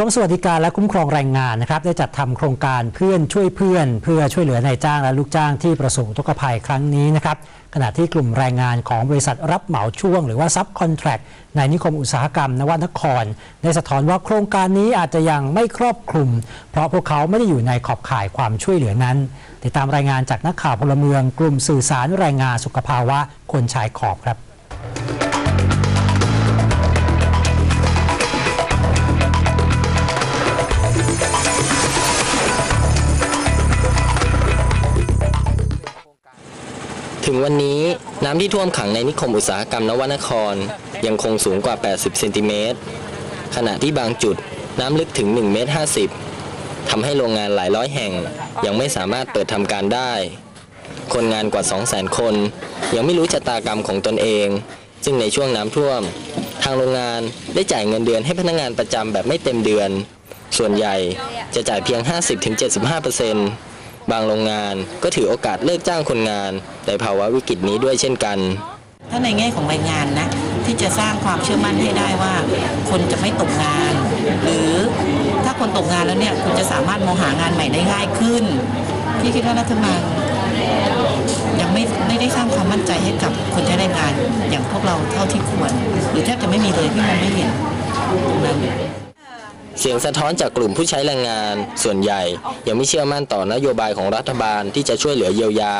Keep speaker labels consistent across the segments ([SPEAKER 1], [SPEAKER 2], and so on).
[SPEAKER 1] กรมสวัสดิการและคุ้มครองแรงงานนะครับได้จัดทำโครงการเพื่อนช่วยเพื่อน เพื่อช่วยเหลือนายจ้างและลูกจ้างที่ประสบอุทกภัยครั้งนี้นะครับขณะที่กลุ่มแรงงานของบริษัทรับเหมาช่วง หรือว่าซับคอนแทรคในนิคมอุตสาหกรรมนวนคร ได้สะท้อนว่าโครงการนี้อาจจะยังไม่ครอบคลุม เพราะพวกเขาไม่ได้อยู่ในขอบข่ายความช่วยเหลือนั้น ติดตามรายงานจากนักข่าวพลเมือง กลุ่มสื่อสารแรงงานสุขภาวะคนชายขอบครับ
[SPEAKER 2] ถึงวันนี้น้ำที่ท่วมขังในนิคมอุตสาหกรรมนวนคร ยังคงสูงกว่า 80 เซนติเมตร ขณะที่บางจุดน้ำลึกถึง 1 เมตร 50ทำให้โรงงานหลายร้อยแห่งยังไม่สามารถเปิดทำการได้ คนงานกว่า 200,000 คน ยังไม่รู้ชะตากรรมของตนเอง ซึ่งในช่วงน้ำท่วม ทางโรงงานได้จ่ายเงินเดือนให้พนักงานประจำแบบไม่เต็มเดือน ส่วนใหญ่จะจ่ายเพียง 50-75% บางโรงงานก็ถือโอกาสเลิกจ้างคนงาน ในภาวะวิกฤตนี้ด้วยเช่นกัน
[SPEAKER 3] ถ้าในแง่ของแรงงานนะที่จะสร้างความเชื่อมั่นให้ได้ว่า คนจะไม่ตกงาน หรือถ้าคนตกงานแล้วเนี่ยคุณจะสามารถมองหางานใหม่ได้ง่ายขึ้นพี่คิดว่ารัฐบาลยังไม่ไม่ได้สร้างความมั่นใจให้กับคนใช้แรงงาน อย่างพวกเราเท่าที่ควร หรือแทบจะไม่มีเลยพี่มองไม่เห็นตรงนั้น
[SPEAKER 2] เสียงสะท้อนจากกลุ่มผู้ใช้แรงงาน ส่วนใหญ่ ยังไม่เชื่อมั่นต่อนโยบายของรัฐบาลที่จะช่วยเหลือเยียวยา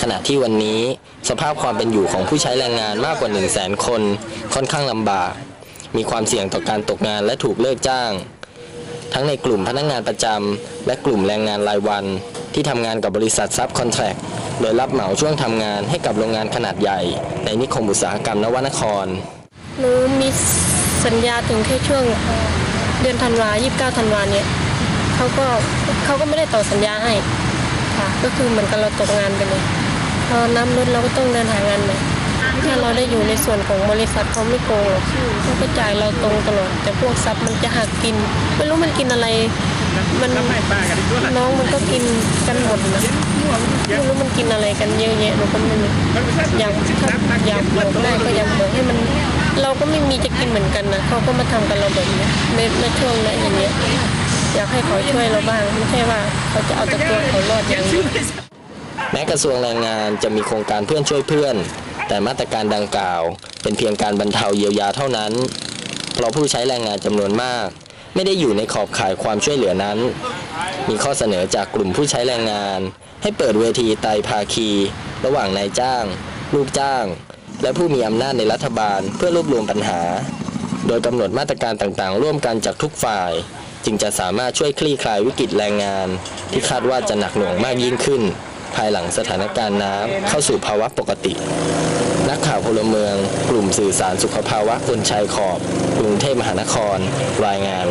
[SPEAKER 2] ขณะที่วันนี้ สภาพความเป็นอยู่ของผู้ใช้แรงงานมากกว่า 1 0 0 0 0แสนคน ค่อนข้างลำบาก มีความเสี่ยงต่อการตกงานและถูกเลิกจ้าง ทั้งในกลุ่มพนักงานประจำและกลุ่มแรงงานรายวัน ที่ทำงานกับบริษัทซับคอนแทรคโดยรับเหมาช่วงทำงานให้กับโรงงานขนาดใหญ่ ในนิคมอุตสาหกรรมนวนคร
[SPEAKER 4] หนูมีสัญญาถึงแค่ช่วง เดือนธันวา29ธันวาเนี่ยเขาก็เขาก็ไม่ได้ต่อสัญญาให้ค่ะ ก็คือเหมือนกับเราตกงานไปเลยพอน้ำลดเราก็ต้องเดินหางานใหม่ถ้าเราได้อยู่ในส่วนของบริษัทเขาไม่โกงเขาก็จ่ายเราตรงตลอดแต่พวกซับมันจะหักกิน ไม่รู้มันกินอะไร มันน้องมันก็กินกันหมดนะไม่รู้มันกินอะไรกันเยอะแยะหนูก็ไม่รู้อยากอยากบอกได้ก็อยากบอกให้มัน เราก็ไม่มีจะกินเหมือนกันนะเขาก็มาทำกับเราแบบนี้ในในช่วงนั้นอย่างเงี้ยอยากให้เขาช่วยเราบ้างไม่ใช่ว่าเขาจะเอาแต่ตัวเขารอดอย่างเดียว
[SPEAKER 2] แม้กระทรวงแรงงานจะมีโครงการเพื่อนช่วยเพื่อน แต่มาตรการดังกล่าว เป็นเพียงการบรรเทาเยียวยาเท่านั้น เพราะผู้ใช้แรงงานจำนวนมาก ไม่ได้อยู่ในขอบข่ายความช่วยเหลือนั้น มีข้อเสนอจากกลุ่มผู้ใช้แรงงาน ให้เปิดเวทีไตรภาคี ระหว่างนายจ้าง ลูกจ้าง และผู้มีอำนาจในรัฐบาลเพื่อรวบรวมปัญหา โดยกำหนดมาตรการต่างๆ ร่วมกันจากทุกฝ่าย จึงจะสามารถช่วยคลี่คลายวิกฤตแรงงาน ที่คาดว่าจะหนักหน่วงมากยิ่งขึ้น ภายหลังสถานการณ์น้ำเข้าสู่ภาวะปกติ นักข่าวพลเมือง กลุ่มสื่อสารสุขภาวะคนชายขอบ กรุงเทพมหานคร รายงาน